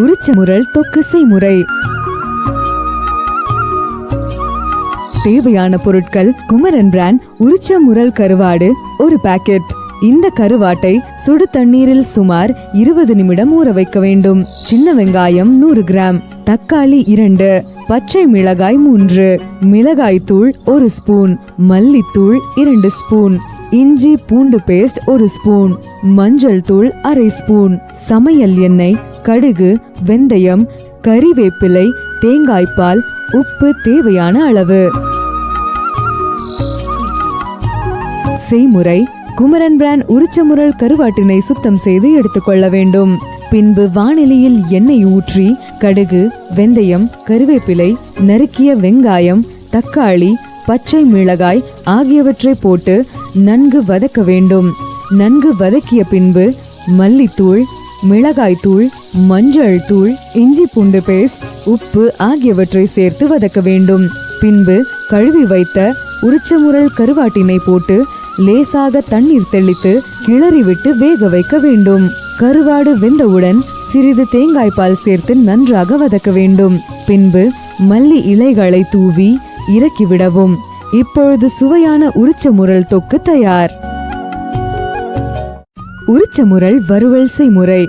உரிச்ச முரல் தொக்குசை முறை. தேவையான பொருட்கள் குமரன் பிராண்ட் உரிச்ச முரல் கருவாடு ஒரு பாக்கெட் இந்த கருவாட்டை சுடு தண்ணீரில் சுமார் இருபது நிமிடம் ஊற வைக்க வேண்டும். சின்ன வெங்காயம் நூறு கிராம் தக்காளி இரண்டு பச்சை மிளகாய் மூன்று மிளகாய் தூள் ஒரு ஸ்பூன் மல்லித்தூள் இரண்டு ஸ்பூன் இஞ்சி பூண்டு பேஸ்ட் ஒரு ஸ்பூன் மஞ்சள் தூள் அரை ஸ்பூன் சமையல் எண்ணெய் கடுகு வெந்தயம் கறிவேப்பிலை தேங்காய்ப்பால் உப்பு தேவையான அளவு. செய்முறை குமரன் பிராண்ட் உரிச்சமுரல் கருவாட்டினை சுத்தம் செய்து எடுத்துக்கொள்ள வேண்டும். பின்பு வானிலையில் எண்ணெய் ஊற்றி கடுகு வெந்தயம் கருவேப்பிலை நறுக்கிய வெங்காயம் தக்காளி பச்சை மிளகாய் ஆகியவற்றை போட்டு நன்கு வதக்க வேண்டும். நன்கு வதக்கிய பின்பு மல்லித்தூள் மிளகாய்த்தூள் மஞ்சள் தூள் இஞ்சி பூண்டு பேஸ்ட் உப்பு ஆகியவற்றை சேர்த்து வதக்க வேண்டும். பின்பு கழுவி வைத்த உரிச்சமுரல் கருவாட்டினை போட்டு லேசாக தண்ணீர் தெளித்து கிளறிவிட்டு வேக வைக்க வேண்டும். கருவாடு வெந்தவுடன் சிறிது தேங்காய் பால் சேர்த்து நன்றாக வதக்க வேண்டும். பின்பு மல்லி இலைகளை தூவி இறக்கிவிடவும் இப்பொழுது சுவையான உரிச்சமுரல் தொக்கு தயார். உரிச்ச உரிச்சமுரல் வறுவல் செய்முறை.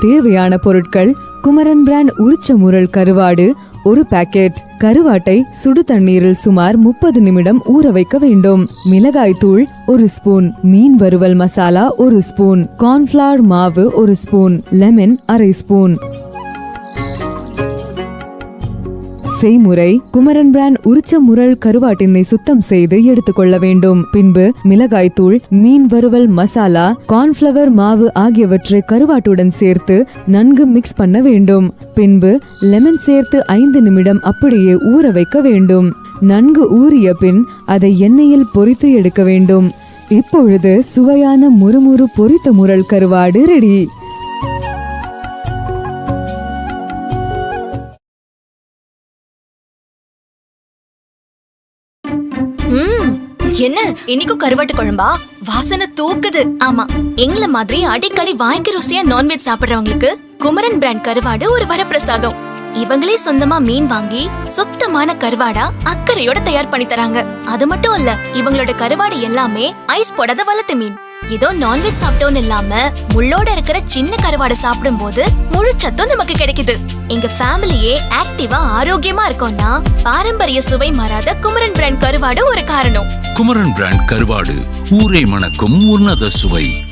தேவையான பொருட்கள் குமரன் பிராண்ட் உரிச்ச முரல் கருவாடு ஒரு பாக்கெட் கருவாட்டை சுடு தண்ணீரில் சுமார் முப்பது நிமிடம் ஊற வைக்க வேண்டும். மிளகாய் தூள் ஒரு ஸ்பூன். மீன் வறுவல் மசாலா ஒரு ஸ்பூன். கார்ன்ஃபிளவர் மாவு ஒரு ஸ்பூன். லெமன் அரை ஸ்பூன். செய்முறை குமரன் பிராண்ட் உரிச்ச முரல் கருவாட்டினை சுத்தம் செய்து எடுத்துக்கொள்ள வேண்டும். பின்பு மிளகாய் தூள் மீன் வறுவல் மசாலா கார்ன்ஃபிளவர் மாவு ஆகியவற்றை கருவாட்டுடன் சேர்த்து நன்கு மிக்ஸ் பண்ண வேண்டும். பின்பு லெமன் சேர்த்து ஐந்து நிமிடம் அப்படியே ஊற வைக்க வேண்டும். நன்கு ஊறிய பின் அதை எண்ணெயில் பொரித்து எடுக்க வேண்டும். இப்பொழுது சுவையான முறுமுறு பொரித்த முரல் கருவாடு ரெடி என்ன? இன்னைக்கும் கருவாட்டு குழம்பா? வாசனை தூக்குது. ஆமா. எங்கள மாதிரி அடிக்கடி வாய்க்கு ருசியா நான்வெஜ் சாப்பிடுறவங்களுக்கு குமரன் பிராண்ட் கருவாடு ஒரு வரப்பிரசாதம். இவங்களே சொந்தமா மீன் வாங்கி சுத்தமான கருவாடா அக்கறையோட தயார் பண்ணி தராங்க. அது மட்டும் இல்ல இவங்களோட கருவாடு எல்லாமே ஐஸ் போடாத வளர்த்து மீன். ஏதோ நான்வெஜ் சாப்பிட்டோன்னு இல்லாம முள்ளோட இருக்கிற சின்ன கருவாடை சாப்பிடும்போது முழு சத்தும் நமக்கு கிடைக்குது. எங்க ஃபேமிலியே ஆக்டிவா ஆரோக்கியமா இருக்கோம்னா பாரம்பரிய சுவை மாறாத குமரன் பிராண்ட் கருவாடு ஒரு காரணம். குமரன் பிராண்ட் கருவாடு ஊரை மணக்கும் உன்னத சுவை.